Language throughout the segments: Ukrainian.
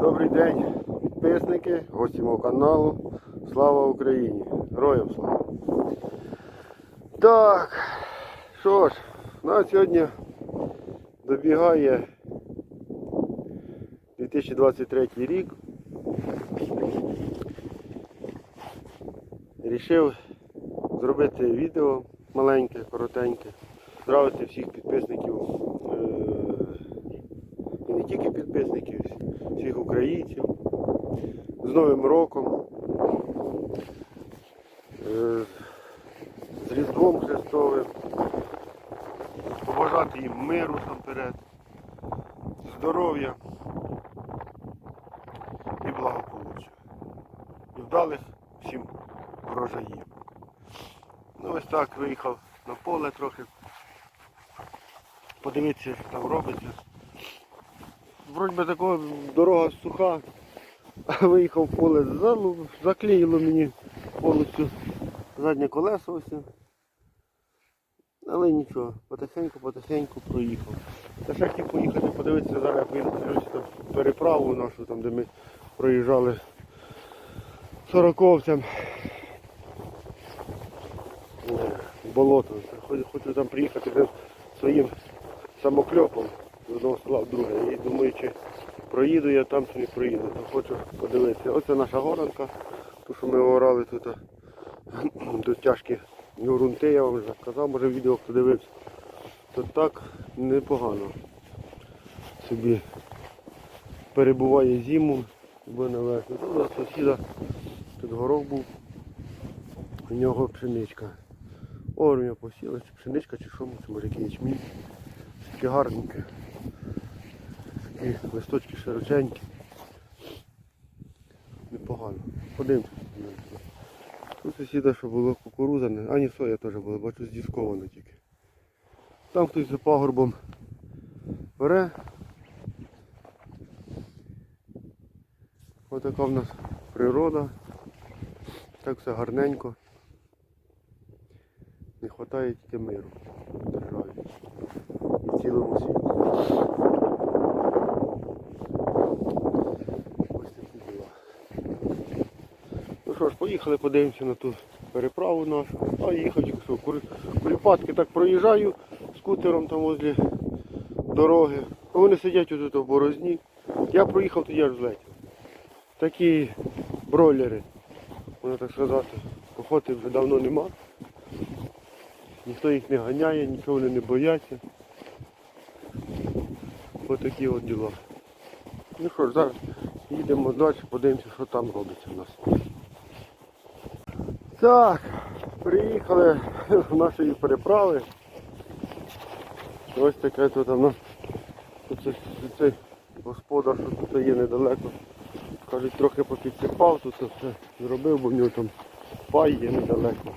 Добрий день, підписники, гості мого каналу. Слава Україні! Героям слава! Так, що ж, у нас сьогодні добігає 2023 рік. Рішив зробити відео маленьке, коротеньке, здравити всіх підписників. е, і не тільки підписників, всіх українців. З Новим роком. е, З Різдвом Христовим. Побажати їм миру насамперед, здоров'я і благополуччя. І вдалих всім врожаїв. Ну ось так виїхав на поле трохи. Подивитися, що там робиться. Вроді би такого дорога суха, виїхав в поле, залу, заклеїло мені повністю заднє колесо ось. Але нічого, потихеньку-потихеньку проїхав. Я ще хотів поїхати подивитися, зараз я поїду там переправу нашу, там де ми проїжджали сороковцям. Болото. Хочу там приїхати своїм самокльопом з одного села друге. І думаю, чи проїду я там, чи не проїду. То хочу подивитися. Оце наша горанка, ту, що ми орали тут. Тут тяжкі ґрунти, я вам вже казав, може відео хто дивився. То так непогано собі перебуває зиму, бо наверх. Тут у сусіда, тут горох був, у нього пшеничка. О, у нього посілася пшеничка чи що, може який ячмінь. Таке гарненьке. Такі листочки широченькі. Непогано. Подивимося. Тут сусіда, що було кукурузане, а ні, соя теж була, бачу здісковано тільки. Там хтось за пагорбом бере. Ось така в нас природа. Так все гарненько. Не вистачає тільки миру в державі і цілому світі. Ось такі діла. Ну що ж, поїхали, подивимося на ту переправу нашу. А їхав тільки куріпатки так проїжджаю скутером там возле дороги. А вони сидять тут в борозні. Я проїхав, тоді аж злетів. Такі бройлери, можна так сказати. Охоти вже давно нема. Ніхто їх не ганяє, нічого вони не бояться. Ось такі от діла. Ну що ж, зараз їдемо далі, подивимося, що там робиться у нас. Так, приїхали з нашої переправи. Ось таке тут нас тут цей господар, що тут є недалеко. Кажуть, трохи попідсипав, тут все зробив, бо в нього там пай є недалеко.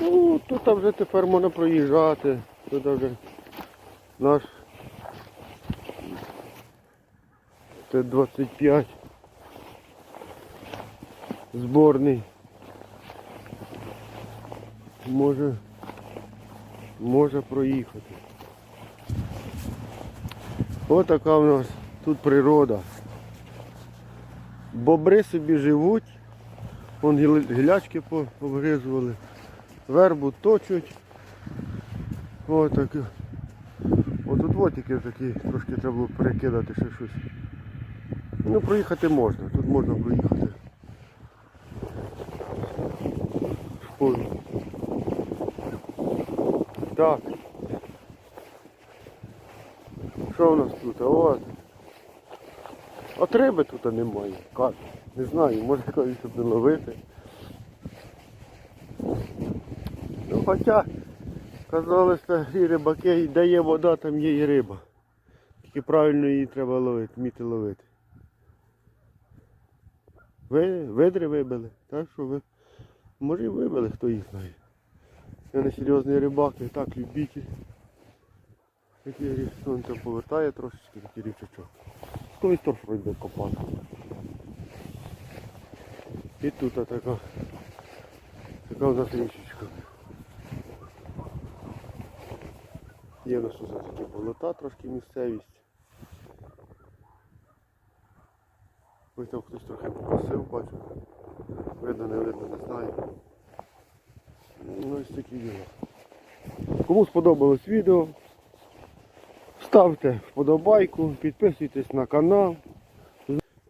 Ну, тут вже тепер можна проїжджати. Тут вже наш Т-25 зборний. Може, може проїхати. Ось така в нас тут природа. Бобри собі живуть, вон гілячки по- обгризували, вербу точуть. Ось таке. Ось тут от такі, трошки треба було перекидати ще щось. Ну проїхати можна, тут можна проїхати. Шкоду. Так. Що у нас тут? От. От риби тут немає. Кажуть. Не знаю, може щоб не ловити. Ну хоча казали, що і рибаки, де є вода, там є і риба. Тільки правильно її треба ловити, вміти ловити. Ви видри вибили, так що ви. Може і вибили, хто їх знає. Я не серйозний рибак, я так любитель. Такий он там повертає трошечки, такий річачок. Колись теж вроде копати. І тут така, така у нас річечка. Є у нас тут такі болота, трошки місцевість. Ось там хтось трохи покосив, бачу. Видно, не видно, не знаю. Ну ось такі діла. Кому сподобалось відео, ставте вподобайку, підписуйтесь на канал.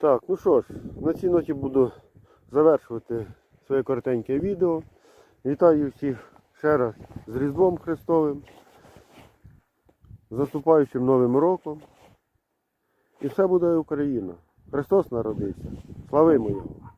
Так, ну що ж, на цій ноті буду завершувати своє коротеньке відео. Вітаю всіх ще раз з Різдвом Христовим, з наступаючим Новим роком. І все буде Україна. Христос народився. Славимо Його!